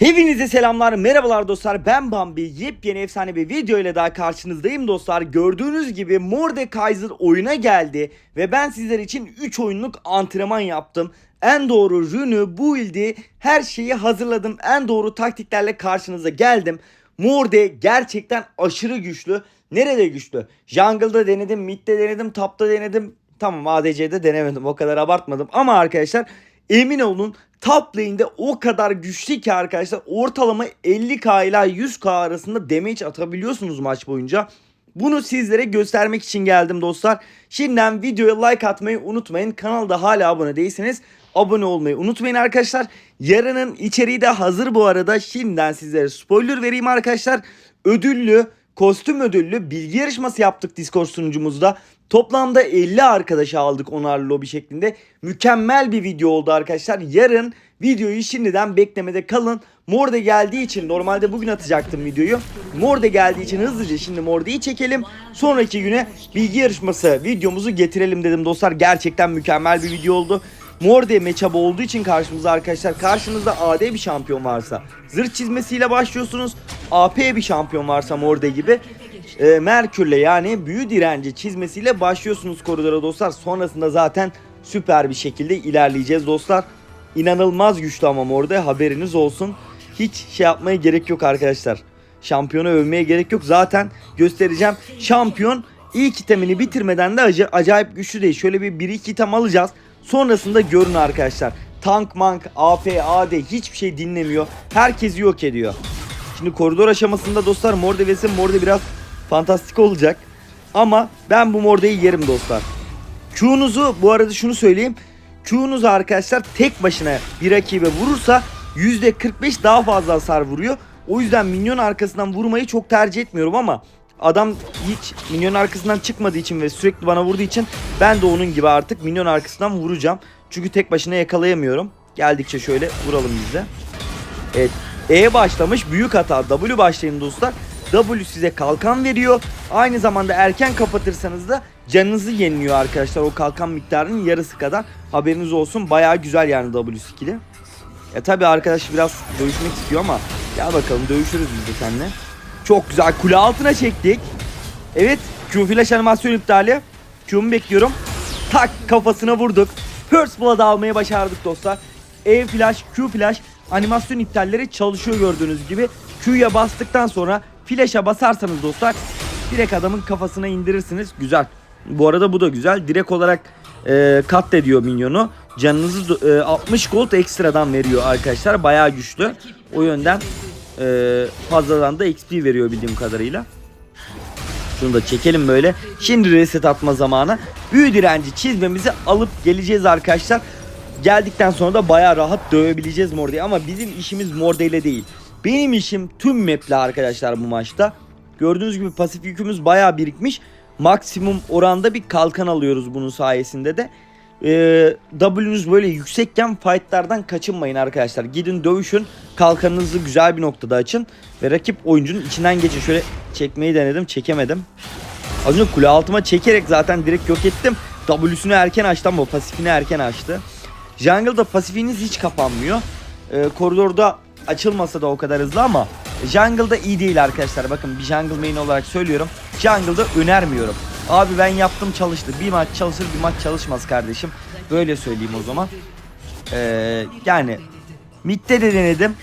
Hepinize selamlar, merhabalar dostlar. Ben Bambi. Yepyeni efsane bir video ile daha karşınızdayım dostlar. Gördüğünüz gibi Mordekaiser oyuna geldi ve ben sizler için 3 oyunluk antrenman yaptım. En doğru rünü, build'i, her şeyi hazırladım. En doğru taktiklerle karşınıza geldim. Morde gerçekten aşırı güçlü. Nerede güçlü? Jungle'da denedim, mid'de denedim, top'ta denedim. Tamam ADC'de denemedim o kadar abartmadım. Ama arkadaşlar emin olun top lane'de o kadar güçlü ki arkadaşlar ortalama 50k ila 100k arasında damage atabiliyorsunuz maç boyunca. Bunu sizlere göstermek için geldim dostlar. Şimdiden videoya like atmayı unutmayın. Kanalda hala abone değilseniz abone olmayı unutmayın arkadaşlar. Yarının içeriği de hazır bu arada. Şimdiden sizlere spoiler vereyim arkadaşlar. Ödüllü, kostüm ödüllü bilgi yarışması yaptık Discord sunucumuzda. Toplamda 50 arkadaşı aldık onarlı lobi şeklinde. Mükemmel bir video oldu arkadaşlar. Yarın videoyu şimdiden beklemede kalın. Morde geldiği için normalde bugün atacaktım videoyu. Morde geldiği için hızlıca şimdi Morde'yi çekelim. Sonraki güne bilgi yarışması videomuzu getirelim dedim dostlar. Gerçekten mükemmel bir video oldu. Morde matchup olduğu için karşımıza arkadaşlar karşınızda AD bir şampiyon varsa zırh çizmesiyle başlıyorsunuz. AP bir şampiyon varsa Morde gibi e, Merkür'le yani büyü direnci çizmesiyle başlıyorsunuz koridora dostlar. Sonrasında zaten süper bir şekilde ilerleyeceğiz dostlar. İnanılmaz güçlü ama Morde haberiniz olsun. Hiç şey yapmaya gerek yok arkadaşlar. Şampiyonu övmeye gerek yok. Zaten göstereceğim. Şampiyon ilk itemini bitirmeden de acı, acayip güçlü değil. Şöyle bir 1-2 item alacağız. Sonrasında görün arkadaşlar. Tank, mank, AP, AD hiçbir şey dinlemiyor. Herkesi yok ediyor. Şimdi koridor aşamasında dostlar Morde vs Morde biraz fantastik olacak. Ama ben bu Morde'yi yerim dostlar. Q'nuzu bu arada şunu söyleyeyim. Q'nuz arkadaşlar tek başına bir rakibe vurursa %45 daha fazla hasar vuruyor. O yüzden minyon arkasından vurmayı çok tercih etmiyorum ama adam hiç minyon arkasından çıkmadığı için ve sürekli bana vurduğu için ben de onun gibi artık minyon arkasından vuracağım. Çünkü tek başına yakalayamıyorum. Geldikçe şöyle vuralım biz de. Evet. E başlamış büyük hata. W başlayın dostlar. W size kalkan veriyor. Aynı zamanda erken kapatırsanız da canınızı yeniliyor arkadaşlar. O kalkan miktarının yarısı kadar. Haberiniz olsun. Bayağı güzel yani W skill'i. E tabi arkadaş biraz dövüşmek istiyor ama gel bakalım dövüşürüz biz de seninle. Çok güzel kule altına çektik. Evet Q flash animasyon iptali. Q'mu bekliyorum. Tak kafasına vurduk. First Blood almayı başardık dostlar. E flash, Q flash animasyon iptalleri çalışıyor gördüğünüz gibi. Q'ya bastıktan sonra flash'a basarsanız dostlar direkt adamın kafasına indirirsiniz. Güzel. Bu arada bu da güzel. Direkt olarak e, kat ediyor minyonu. Canınızı e, 60 gold ekstradan veriyor arkadaşlar. Bayağı güçlü. O yönden e, fazladan da XP veriyor bildiğim kadarıyla. Şunu da çekelim böyle. Şimdi reset atma zamanı. Büyü direnci çizmemizi alıp geleceğiz arkadaşlar. Geldikten sonra da bayağı rahat dövebileceğiz Morde'yi ama bizim işimiz Morde ile değil. Benim işim tüm map'le arkadaşlar bu maçta. Gördüğünüz gibi pasif yükümüz bayağı birikmiş. Maksimum oranda bir kalkan alıyoruz bunun sayesinde de. Ee, W'nüz böyle yüksekken fightlardan kaçınmayın arkadaşlar. Gidin dövüşün. Kalkanınızı güzel bir noktada açın. Ve rakip oyuncunun içinden geçin. Şöyle çekmeyi denedim. Çekemedim. Az önce kule altıma çekerek zaten direkt yok ettim. W'sünü erken açtı ama pasifini erken açtı. Jungle'da pasifiniz hiç kapanmıyor. Ee, koridorda açılmasa da o kadar hızlı ama Jungle'da iyi değil arkadaşlar. Bakın bir jungle main olarak söylüyorum. Jungle'da önermiyorum. Abi ben yaptım çalıştı. Bir maç çalışır bir maç çalışmaz kardeşim. Böyle söyleyeyim o zaman. Ee, yani midde de denedim.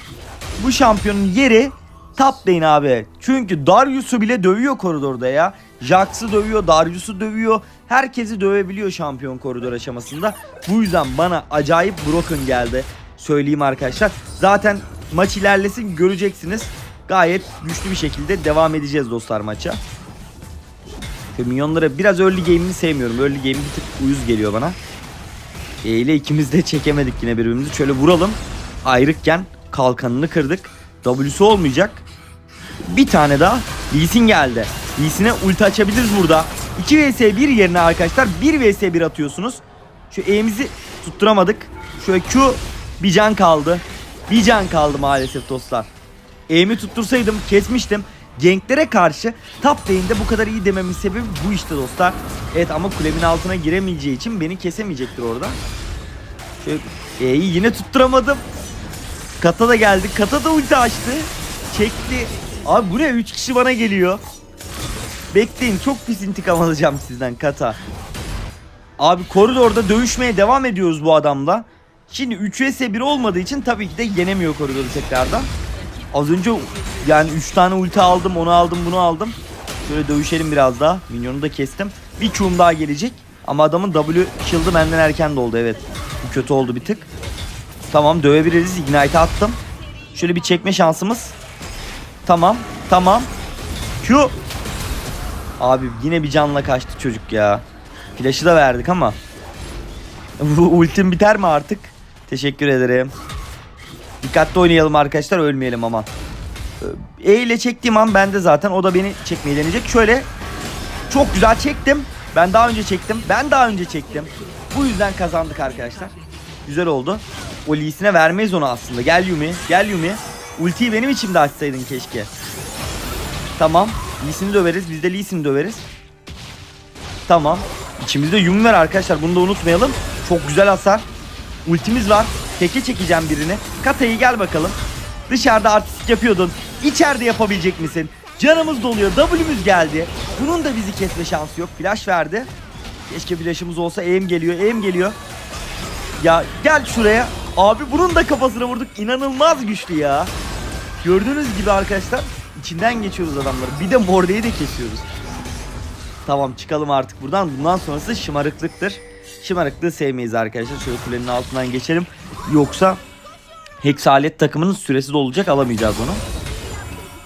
Bu şampiyonun yeri top lane abi. Çünkü Darius'u bile dövüyor koridorda ya. Jax'ı dövüyor, Darius'u dövüyor. Herkesi dövebiliyor şampiyon koridor aşamasında. Bu yüzden bana acayip broken geldi. Söyleyeyim arkadaşlar. Zaten maç ilerlesin göreceksiniz. Gayet güçlü bir şekilde devam edeceğiz dostlar maça. Şu minyonları biraz early game'ini sevmiyorum. Early game bir tık uyuz geliyor bana. E ile ikimiz de çekemedik yine birbirimizi. Şöyle vuralım. Ayrıkken kalkanını kırdık. W'su olmayacak. Bir tane daha. Lee geldi. Lee Sin'e ulti açabiliriz burada. 2 vs 1 yerine arkadaşlar 1 vs 1 atıyorsunuz. Şu E'mizi tutturamadık. Şöyle Q bir can kaldı. Bir can kaldı maalesef dostlar. E'mi tuttursaydım kesmiştim. Genklere karşı top lane'de bu kadar iyi dememin sebebi bu işte dostlar. Evet ama kulemin altına giremeyeceği için beni kesemeyecektir orada. Şöyle E'yi yine tutturamadım. Kata da geldi. Kata da ulti açtı. Çekti. Abi bu ne? 3 kişi bana geliyor. Bekleyin çok pis intikam alacağım sizden Kata. Abi koridorda dövüşmeye devam ediyoruz bu adamla. Şimdi 3 vs 1 olmadığı için tabii ki de yenemiyor koridoru tekrardan. Az önce yani 3 tane ulti aldım, onu aldım, bunu aldım. Şöyle dövüşelim biraz daha. Minyonu da kestim. Bir Q'um daha gelecek. Ama adamın W shield'ı benden erken doldu evet. Bu kötü oldu bir tık. Tamam dövebiliriz. Ignite attım. Şöyle bir çekme şansımız. Tamam. Tamam. Q. Abi yine bir canla kaçtı çocuk ya. Flash'ı da verdik ama. Ultim biter mi artık? Teşekkür ederim. Dikkatli oynayalım arkadaşlar ölmeyelim ama. E ile çektiğim an bende zaten o da beni çekmeyi deneyecek. Şöyle çok güzel çektim. Ben daha önce çektim. Ben daha önce çektim. Bu yüzden kazandık arkadaşlar. Güzel oldu. O Lee'sine vermeyiz onu aslında. Gel Yumi. Gel Yumi. Ultiyi benim içimde açsaydın keşke. Tamam. Lee'sini döveriz. Biz de Lee'sini döveriz. Tamam. İçimizde Yumi var arkadaşlar. Bunu da unutmayalım. Çok güzel hasar. Ultimiz var. Teke çekeceğim birini. Katayı gel bakalım. Dışarıda artistik yapıyordun. İçeride yapabilecek misin? Canımız doluyor. W'müz geldi. Bunun da bizi kesme şansı yok. Flash verdi. Keşke flash'ımız olsa. Aim geliyor. Aim geliyor. Ya gel şuraya. Abi bunun da kafasına vurduk. İnanılmaz güçlü ya. Gördüğünüz gibi arkadaşlar içinden geçiyoruz adamları. Bir de Morde'yi de kesiyoruz. Tamam çıkalım artık buradan. Bundan sonrası şımarıklıktır. Şımarıklığı sevmeyiz arkadaşlar. Şöyle kulenin altından geçelim. Yoksa Heksalet takımının süresi dolacak alamayacağız onu.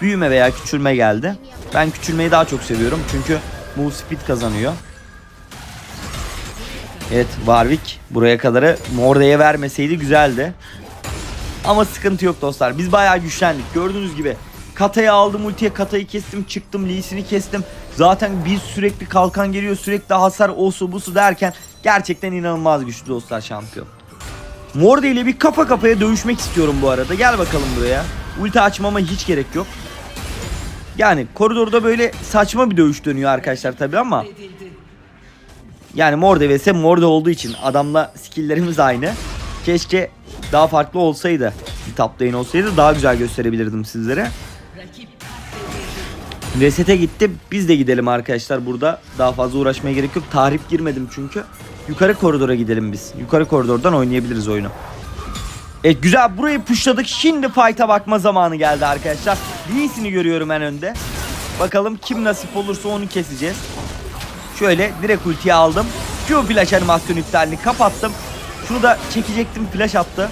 Büyüme veya küçülme geldi. Ben küçülmeyi daha çok seviyorum. Çünkü move speed kazanıyor. Evet Warwick buraya kadarı Morde'ye vermeseydi güzeldi. Ama sıkıntı yok dostlar. Biz bayağı güçlendik. Gördüğünüz gibi Kata'yı aldım ultiye Kata'yı kestim çıktım Lee'sini kestim. Zaten bir sürekli kalkan geliyor sürekli hasar osu busu derken gerçekten inanılmaz güçlü dostlar şampiyon. Morde ile bir kafa kafaya dövüşmek istiyorum bu arada. Gel bakalım buraya. Ulti açmama hiç gerek yok. Yani koridorda böyle saçma bir dövüş dönüyor arkadaşlar tabi ama yani Morde vs Morde olduğu için adamla skilllerimiz aynı. Keşke daha farklı olsaydı. Bir top olsaydı daha güzel gösterebilirdim sizlere. Resete gitti. Biz de gidelim arkadaşlar burada. Daha fazla uğraşmaya gerek yok. Tahrip girmedim çünkü. Yukarı koridora gidelim biz. Yukarı koridordan oynayabiliriz oyunu. Evet güzel burayı pushladık. Şimdi fight'a bakma zamanı geldi arkadaşlar. Lee'sini görüyorum en önde. Bakalım kim nasip olursa onu keseceğiz. Şöyle direkt ultiyi aldım. Q flash animasyon iptalini kapattım. Şunu da çekecektim flash attı.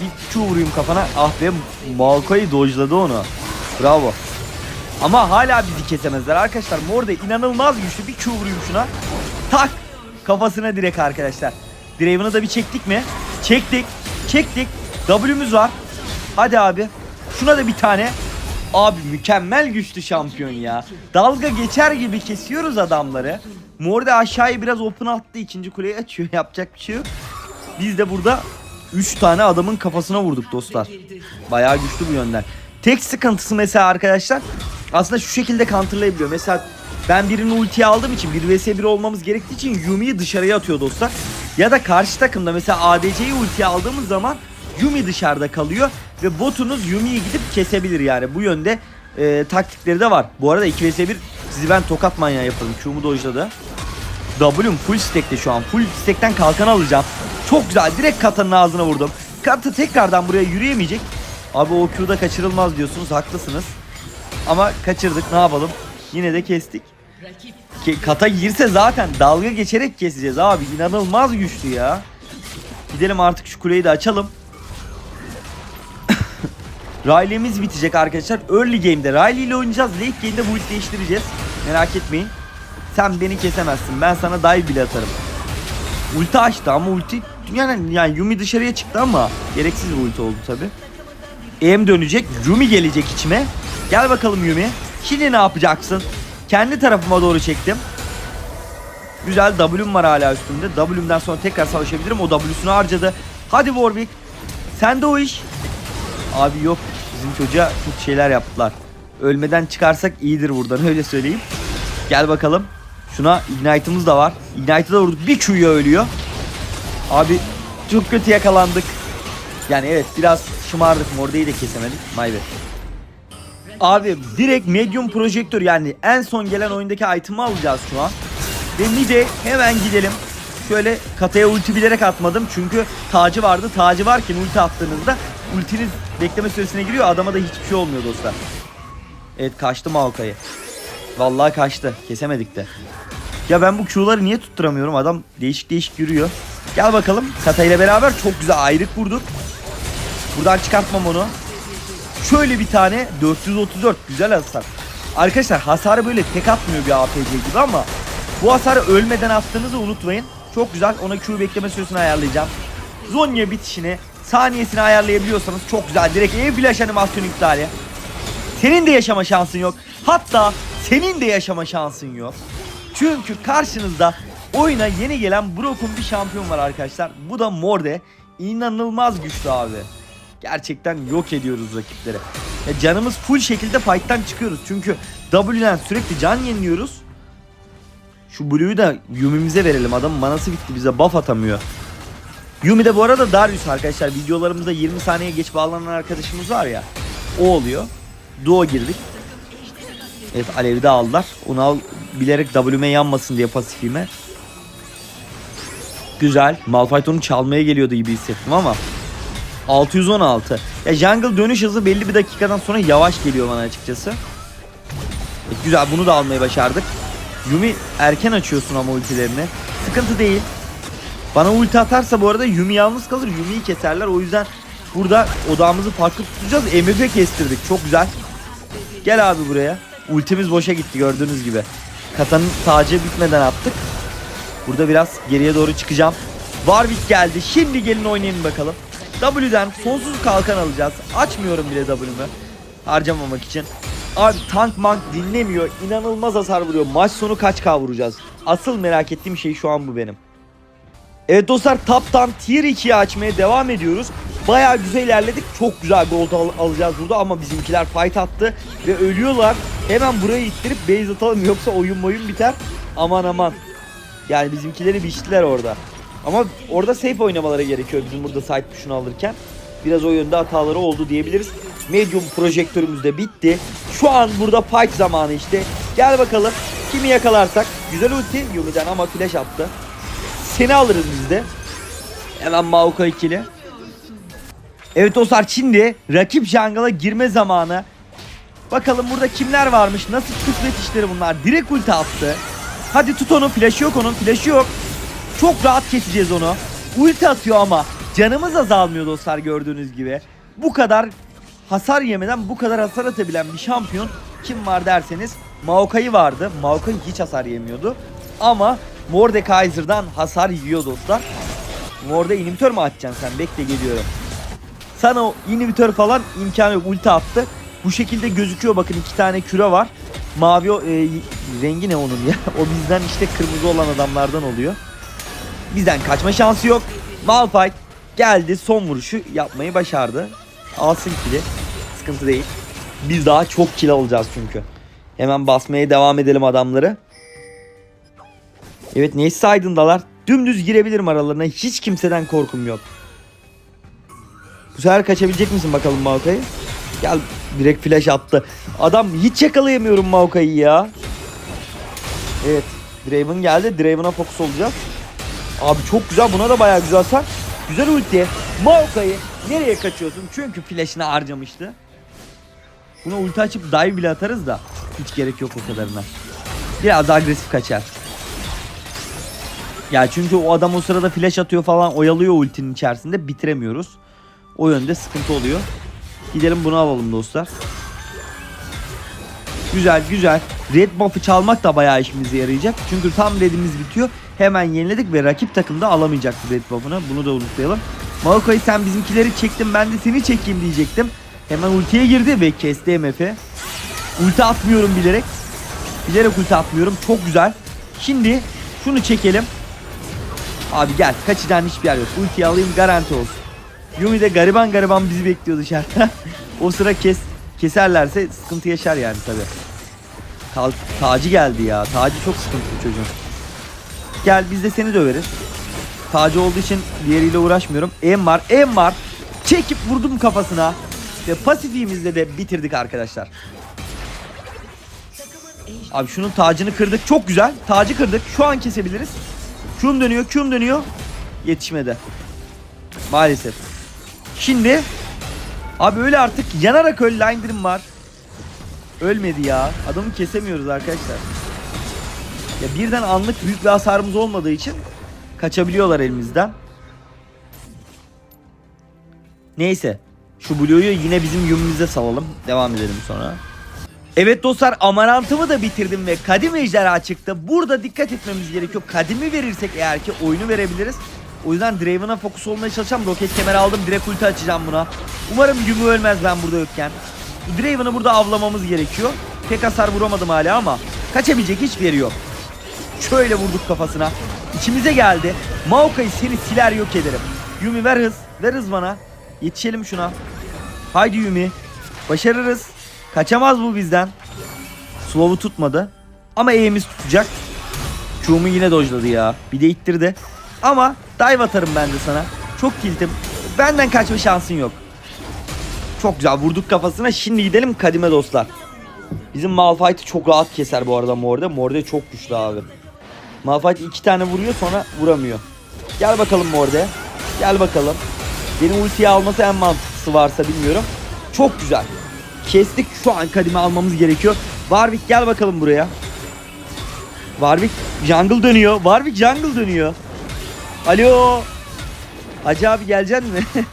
Bir Q vurayım kafana. Ah be Malkoy dojladı onu. Bravo. Ama hala bizi kesemezler arkadaşlar. Morde inanılmaz güçlü. Bir Q vurayım şuna. Tak. Kafasına direkt arkadaşlar. Draven'ı da bir çektik mi? Çektik. Çektik. W'müz var. Hadi abi. Şuna da bir tane. Abi mükemmel güçlü şampiyon ya. Dalga geçer gibi kesiyoruz adamları. Morde aşağıya biraz open attı. ikinci kuleyi açıyor. Yapacak bir şey yok. Biz de burada 3 tane adamın kafasına vurduk dostlar. Bayağı güçlü bu yönden. Tek sıkıntısı mesela arkadaşlar aslında şu şekilde counterlayabiliyor. Mesela ben birini ultiye aldığım için 1 vs 1 olmamız gerektiği için Yumi'yi dışarıya atıyor dostlar. Ya da karşı takımda mesela ADC'yi ultiye aldığımız zaman Yumi dışarıda kalıyor ve botunuz Yumi'yi gidip kesebilir yani. Bu yönde e, taktikleri de var. Bu arada 2 vs 1 sizi ben tokat manyağı yaparım. Q'mu dojladı. W'm full stack'te şu an. Full stack'ten kalkan alacağım. Çok güzel. Direkt Kata'nın ağzına vurdum. Kata tekrardan buraya yürüyemeyecek. Abi o Q'da kaçırılmaz diyorsunuz. Haklısınız. Ama kaçırdık. Ne yapalım? Yine de kestik. Ki kata girse zaten dalga geçerek keseceğiz abi. İnanılmaz güçlü ya. Gidelim artık şu kuleyi de açalım. Riley'miz bitecek arkadaşlar. Early game'de Riley ile oynayacağız. Late game'de bu değiştireceğiz. Merak etmeyin. Sen beni kesemezsin. Ben sana dive bile atarım. Ulti açtı ama ulti yani, yani Yumi dışarıya çıktı ama gereksiz bir ulti oldu tabi. EM dönecek. Yumi gelecek içime. Gel bakalım Yumi. Şimdi ne yapacaksın? Kendi tarafıma doğru çektim. Güzel W'm var hala üstümde. W'mden sonra tekrar savaşabilirim. O W'sunu harcadı. Hadi Warwick. Sen de o iş. Abi yok. Bizim çocuğa çok şeyler yaptılar. Ölmeden çıkarsak iyidir buradan öyle söyleyeyim. Gel bakalım. Şuna Ignite'ımız da var. Ignite'ı da vurduk. Bir Q'ya ölüyor. Abi çok kötü yakalandık. Yani evet biraz şımardık. Morde'yi de kesemedik. My bad. Abi direkt medium projektör yani en son gelen oyundaki item'ı alacağız şu an. Ve mid'e hemen gidelim. Şöyle kataya ulti bilerek atmadım çünkü tacı vardı. Tacı varken ulti attığınızda ultiniz bekleme süresine giriyor. Adama da hiçbir şey olmuyor dostlar. Evet kaçtı Maokai'ye. Vallahi kaçtı. Kesemedik de. Ya ben bu Q'ları niye tutturamıyorum? Adam değişik değişik yürüyor. Gel bakalım. Kata ile beraber çok güzel ayrık vurduk. Buradan çıkartmam onu. Şöyle bir tane 434 güzel hasar. Arkadaşlar hasarı böyle tek atmıyor bir APC gibi ama bu hasarı ölmeden attığınızı unutmayın. Çok güzel. Ona Q bekleme süresini ayarlayacağım. Zonya bitişini saniyesini ayarlayabiliyorsanız çok güzel. Direkt E flash animasyon iptali. Senin de yaşama şansın yok. Hatta senin de yaşama şansın yok. Çünkü karşınızda oyuna yeni gelen Brock'un bir şampiyon var arkadaşlar. Bu da Morde. İnanılmaz güçlü abi. Gerçekten yok ediyoruz rakipleri. Ya canımız full şekilde fight'tan çıkıyoruz. Çünkü W'den sürekli can yeniliyoruz. Şu Blue'yu da Yumi'mize verelim. Adamın manası bitti bize buff atamıyor. Yumi de bu arada Darius arkadaşlar. Videolarımızda 20 saniye geç bağlanan arkadaşımız var ya. O oluyor. Duo girdik. Evet Alev'i de aldılar. Onu al bilerek W'me yanmasın diye pasifime. Güzel. Malphite onu çalmaya geliyordu gibi hissettim ama. 616. Ya jungle dönüş hızı belli bir dakikadan sonra yavaş geliyor bana açıkçası. Evet, güzel bunu da almayı başardık. Yumi erken açıyorsun ama ultilerini. Sıkıntı değil. Bana ulti atarsa bu arada Yumi yalnız kalır. Yumi'yi keserler. O yüzden burada odağımızı farklı tutacağız. MF kestirdik. Çok güzel. Gel abi buraya. Ultimiz boşa gitti gördüğünüz gibi. Katanın tacı bitmeden attık. Burada biraz geriye doğru çıkacağım. Warwick geldi. Şimdi gelin oynayın bakalım. W'den sonsuz kalkan alacağız. Açmıyorum bile W'mü. Harcamamak için. Abi tank mank dinlemiyor. İnanılmaz hasar vuruyor. Maç sonu kaç K vuracağız? Asıl merak ettiğim şey şu an bu benim. Evet dostlar Tap'tan Tier 2'yi açmaya devam ediyoruz. Bayağı güzel ilerledik. Çok güzel gold al- alacağız burada ama bizimkiler fight attı ve ölüyorlar. Hemen burayı ittirip base atalım yoksa oyun boyun biter. Aman aman. Yani bizimkileri biçtiler orada. Ama orada safe oynamaları gerekiyor bizim burada side tuşunu alırken. Biraz o yönde hataları oldu diyebiliriz. Medium projektörümüz de bitti. Şu an burada fight zamanı işte. Gel bakalım kimi yakalarsak. Güzel ulti Yumi'den ama flash attı. Seni alırız biz de. Hemen Maoka ikili. Evet dostlar şimdi rakip jungle'a girme zamanı. Bakalım burada kimler varmış? Nasıl kısmet işleri bunlar? Direkt ulti attı. Hadi tut onu. Flash'ı yok onun. Flash'ı yok. Çok rahat keseceğiz onu. Ulti atıyor ama canımız azalmıyor dostlar gördüğünüz gibi. Bu kadar hasar yemeden bu kadar hasar atabilen bir şampiyon kim var derseniz Maokai vardı. Maokai hiç hasar yemiyordu. Ama Mordekaiser'dan hasar yiyor dostlar. Morde inhibitör mü atacaksın sen? Bekle geliyorum. Sana o inhibitör falan imkanı yok. Ulti attı. Bu şekilde gözüküyor. Bakın iki tane küre var. Mavi o- e, rengi ne onun ya? O bizden işte kırmızı olan adamlardan oluyor. Bizden kaçma şansı yok. Malphite geldi son vuruşu yapmayı başardı. Alsın kili. Sıkıntı değil. Biz daha çok kill alacağız çünkü. Hemen basmaya devam edelim adamları. Evet neyse aydındalar. Dümdüz girebilirim aralarına. Hiç kimseden korkum yok. Bu sefer kaçabilecek misin bakalım Maokai'yi? Gel direkt flash attı. Adam hiç yakalayamıyorum Maokai'yi ya. Evet. Draven geldi. Draven'a fokus olacağız. Abi çok güzel. Buna da bayağı güzel hasar. Güzel ulti. Maokai'yi nereye kaçıyorsun? Çünkü flash'ını harcamıştı. Buna ulti açıp dive bile atarız da hiç gerek yok o kadarına. Biraz daha agresif kaçar. Ya çünkü o adam o sırada flash atıyor falan oyalıyor ultinin içerisinde bitiremiyoruz. O yönde sıkıntı oluyor. Gidelim bunu alalım dostlar. Güzel güzel. Red buff'ı çalmak da bayağı işimize yarayacak. Çünkü tam redimiz bitiyor. Hemen yeniledik ve rakip takım da alamayacaktı red buff'ını. Bunu da unutmayalım. Maokai sen bizimkileri çektin ben de seni çekeyim diyecektim. Hemen ultiye girdi ve kesti MF'i. Ulti atmıyorum bilerek. Bilerek ulti atmıyorum. Çok güzel. Şimdi şunu çekelim. Abi gel. Kaçacağın hiçbir yer yok. Ultiyi alayım garanti olsun. Yumi de gariban gariban bizi bekliyor dışarıda. o sıra kes keserlerse sıkıntı yaşar yani tabi. Ta Taci geldi ya. Taci çok sıkıntılı çocuğun. Gel biz de seni döveriz. Tacı olduğu için diğeriyle uğraşmıyorum. Em var. Em var. Çekip vurdum kafasına. Ve pasifimizle de bitirdik arkadaşlar. Abi şunun tacını kırdık. Çok güzel. Tacı kırdık. Şu an kesebiliriz. Q'm dönüyor. Q'm dönüyor. Yetişmedi. Maalesef. Şimdi abi öyle artık yanarak öl Linder'ım var. Ölmedi ya. Adamı kesemiyoruz arkadaşlar. Ya birden anlık büyük bir hasarımız olmadığı için kaçabiliyorlar elimizden. Neyse. Şu Blue'yu yine bizim yumumuza salalım. Devam edelim sonra. Evet dostlar amarantımı da bitirdim ve kadim ejderha çıktı. Burada dikkat etmemiz gerekiyor. Kadimi verirsek eğer ki oyunu verebiliriz. O yüzden Draven'a fokus olmaya çalışacağım. Roket kemer aldım. Direkt ulti açacağım buna. Umarım Yumu ölmez ben burada yokken. Draven'ı burada avlamamız gerekiyor. Tek hasar vuramadım hala ama kaçabilecek hiçbir yeri yok. Şöyle vurduk kafasına. İçimize geldi. Maokai seni siler yok ederim. Yumi ver hız. Ver hız bana. Yetişelim şuna. Haydi Yumi. Başarırız. Kaçamaz bu bizden. Slow'u tutmadı. Ama E'miz tutacak. Q'mu yine dojladı ya. Bir de ittirdi. Ama dive atarım ben de sana. Çok kiltim. Benden kaçma şansın yok. Çok güzel vurduk kafasına. Şimdi gidelim kadime dostlar. Bizim Malphite'i çok rahat keser bu arada Morde. Morde çok güçlü abi. Malphite iki tane vuruyor sonra vuramıyor. Gel bakalım Morde. Gel bakalım. Benim ultiyi alması en mantıklısı varsa bilmiyorum. Çok güzel. Kestik şu an kadime almamız gerekiyor. Warwick gel bakalım buraya. Warwick jungle dönüyor. Warwick jungle dönüyor. Alo. Hacı abi geleceksin mi?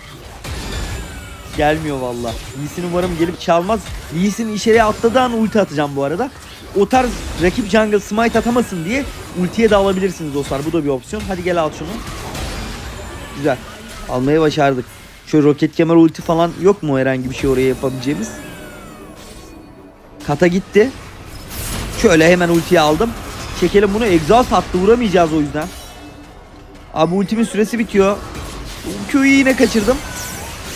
Gelmiyor valla. Lee Sin umarım gelip çalmaz. Lee Sin içeriye atladığı an ulti atacağım bu arada. O tarz rakip jungle smite atamasın diye ultiye de alabilirsiniz dostlar. Bu da bir opsiyon. Hadi gel al şunu. Güzel. Almayı başardık. Şöyle roket kemer ulti falan yok mu herhangi bir şey oraya yapabileceğimiz? Kata gitti. Şöyle hemen ultiyi aldım. Çekelim bunu. Exhaust attı. Vuramayacağız o yüzden. Abi ultimin süresi bitiyor. Q'yu yine kaçırdım.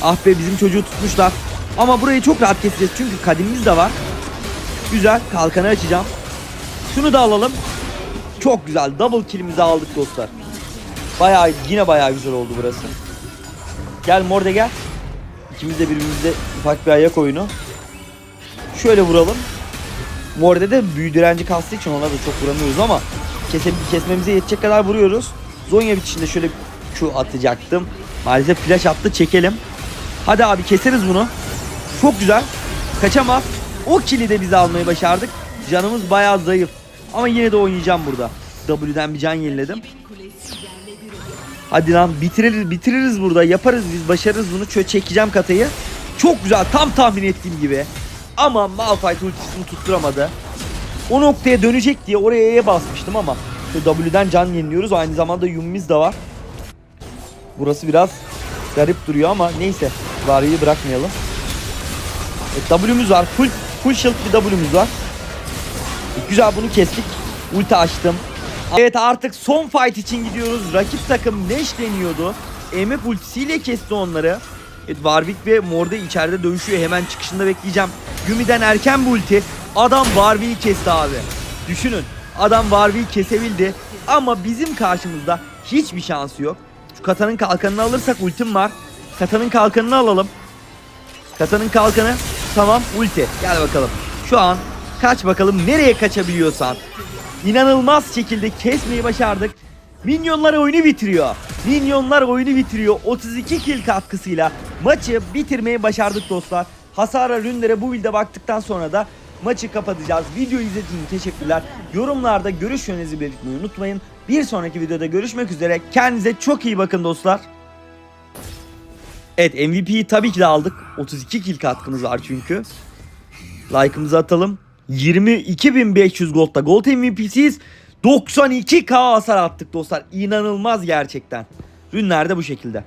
Ah be bizim çocuğu tutmuşlar. Ama burayı çok rahat keseceğiz. Çünkü kadimimiz de var. Güzel. Kalkanı açacağım. Şunu da alalım. Çok güzel. Double kill'imizi aldık dostlar. Bayağı yine bayağı güzel oldu burası. Gel Morde gel. İkimiz de birbirimize ufak bir ayak oyunu. Şöyle vuralım. Morde de büyü direnci kastığı için ona da çok vuramıyoruz ama kese, kesmemize yetecek kadar vuruyoruz. Zonya bitişinde şöyle Q atacaktım. Maalesef flash attı çekelim. Hadi abi keseriz bunu. Çok güzel. Kaçamaz. O kili de biz almayı başardık. Canımız bayağı zayıf. Ama yine de oynayacağım burada. W'den bir can yeniledim. Hadi lan bitiririz bitiririz burada. Yaparız biz başarırız bunu. Şöyle çekeceğim katayı. Çok güzel tam tahmin ettiğim gibi. Ama Malphite ultisini tutturamadı. O noktaya dönecek diye oraya E'ye basmıştım ama şu W'den can yeniliyoruz. Aynı zamanda Yumi'miz de var. Burası biraz garip duruyor ama neyse. Variyi bırakmayalım. Evet, W'müz var. Full, full shield bir W'müz var. Güzel bunu kestik. Ulti açtım. Evet artık son fight için gidiyoruz. Rakip takım Neş deniyordu. EMF ultisiyle kesti onları. Evet, Warwick ve Morde içeride dövüşüyor. Hemen çıkışında bekleyeceğim. Yumi'den erken bir ulti. Adam Warwick'i kesti abi. Düşünün. Adam Warwick'i kesebildi. Ama bizim karşımızda hiçbir şansı yok. Şu katanın kalkanını alırsak ultim var. Katanın kalkanını alalım. Katanın kalkanı. Tamam ulti. Gel bakalım. Şu an kaç bakalım nereye kaçabiliyorsan. İnanılmaz şekilde kesmeyi başardık. Minyonlar oyunu bitiriyor. Minyonlar oyunu bitiriyor. 32 kill katkısıyla maçı bitirmeyi başardık dostlar. Hasara rünlere bu bilde baktıktan sonra da maçı kapatacağız. Videoyu izlediğiniz için teşekkürler. Yorumlarda görüş yönünüzü belirtmeyi unutmayın. Bir sonraki videoda görüşmek üzere. Kendinize çok iyi bakın dostlar. Evet MVP'yi tabii ki de aldık. 32 kill katkımız var çünkü. Like'ımızı atalım. 22.500 gold'da gold MVP'siyiz. 92k hasar attık dostlar. İnanılmaz gerçekten. Ürünler de bu şekilde.